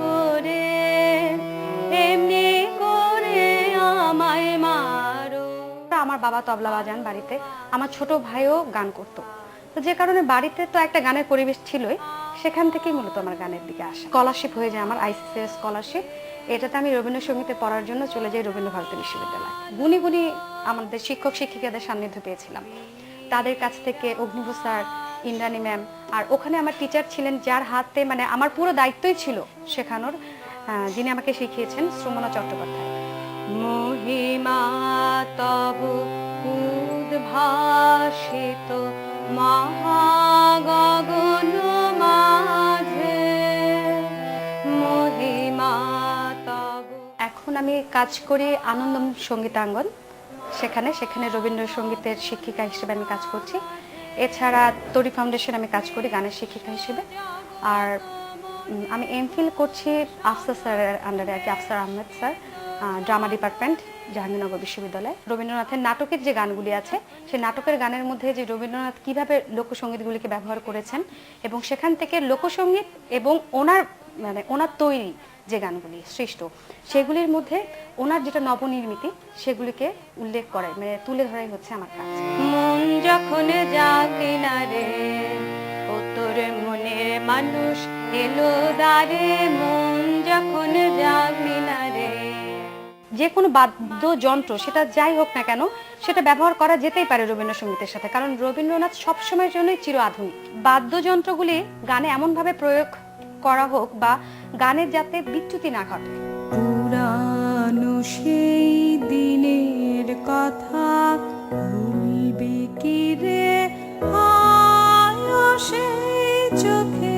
করে করে আমার বাবা তবলা বাজান বাড়িতে, আমার ছোট ভাইও গান করতো। তো যে কারণে বাড়িতে তো একটা গানের পরিবেশ ছিলই, সেখান থেকেই মূলত আমার গানের দিকে আসে। স্কলারশিপ হয়ে যায় আমার আইসিসি স্কলারশিপ। এটাতে আমি রবীন্দ্রসঙ্গীতে পড়ার জন্য চলে যাই রবীন্দ্রভারতী বিশ্ববিদ্যালয়। গুণী গুণী আমাদের শিক্ষক, শিক্ষিকাদের সান্নিধ্য পেয়েছিলাম। তাদের কাছ থেকে অগ্নিভূষার ইন্দ্রাণী ম্যাম। আর ওখানে আমার টিচার ছিলেন যার হাতে মানে আমার পুরো দায়িত্বই ছিল শেখানোর যিনি আমাকে শিখিয়েছেন শ্রমনা চট্টোপাধ্যায়। মহিমা তব উদ্ভাসিত মহাগগন মাঝে। মহিমা তব এখন আমি কাজ করি আনন্দম সঙ্গীতাঙ্গন। সেখানে সেখানে রবীন্দ্রসঙ্গীতের শিক্ষিকা হিসেবে আমি কাজ করছি। এছাড়া তরি ফাউন্ডেশন আমি কাজ করি গানের শিক্ষিকা হিসেবে। আর আমি এম ফিল করছি আফসার স্যারের আন্ডারে আর কি, Afsar Ahmed sir drama department Jahangirnagar বিশ্ববিদ্যালয়। রবীন্দ্রনাথের নাটকের যে গানগুলি আছে, সেই নাটকের গানের মধ্যে যে রবীন্দ্রনাথ কীভাবে লোকসঙ্গীতগুলিকে ব্যবহার করেছেন এবং সেখান থেকে লোকসঙ্গীত এবং ওনার মানে ওনার তৈরি যে গানগুলি সৃষ্ট সেগুলির মধ্যে ওনার যেটা নবনির্মিতি সেগুলিকে উল্লেখ করে মানে তুলে ধরাই হচ্ছে আমার কাজ। মন যখন জাগলি না রে ও তোর মনের মানুষ এলো দারে মন যখন জাগলি না রে যে কোনো বাদ্যযন্ত্র সেটা যাই হোক না কেন সেটা ব্যবহার করা যেতেই পারে রবীন্দ্রসঙ্গীতের সাথে। কারণ রবীন্দ্রনাথ সবসময়ের জন্যই চির আধুনিক। বাদ্যযন্ত্রগুলি গানে এমনভাবে প্রয়োগ করা হোক বা গানের যাতে বিচ্যুতি না ঘটে। পুরানো সেই দিনের কথা ভুলবে কি রে? সেই চোখের